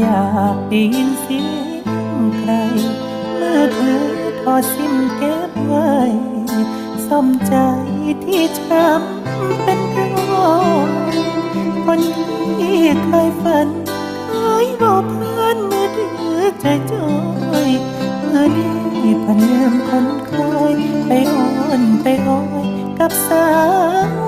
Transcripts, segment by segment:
อยากได้ยินเสียงใครเมื่อเธอทอดซิมเก็บไว้สมใจที่ช้ำเป็นรอยคนที่เคยฝันเคยบอกเพื่อนเมื่อดือใจจอยเมื่อนี้พันเริ่มคนคอยไปอ้อนไปอ้อยกับสาว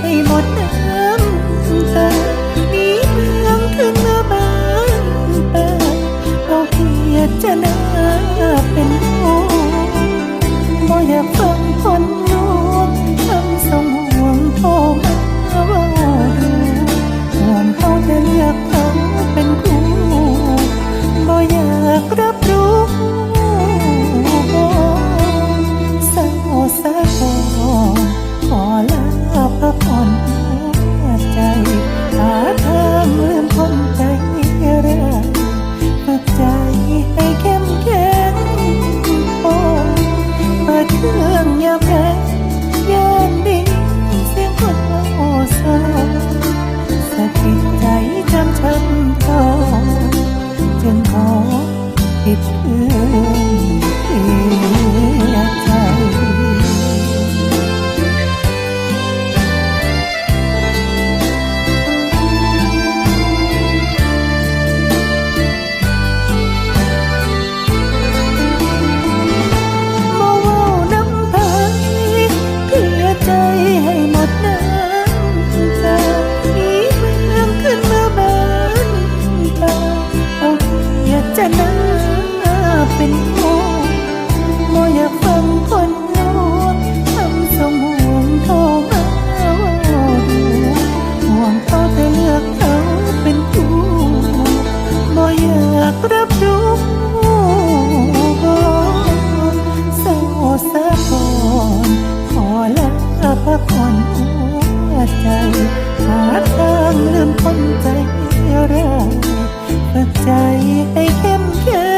ให้หมดน้ำตานี้เรื่งขึ้มาบางตาเอาเพียจะน่าเป็นโมบ่อยากฟัง อคนหัวใจ หาทางลืมคนใจร้ายฝึกใจให้เข้มแข็ง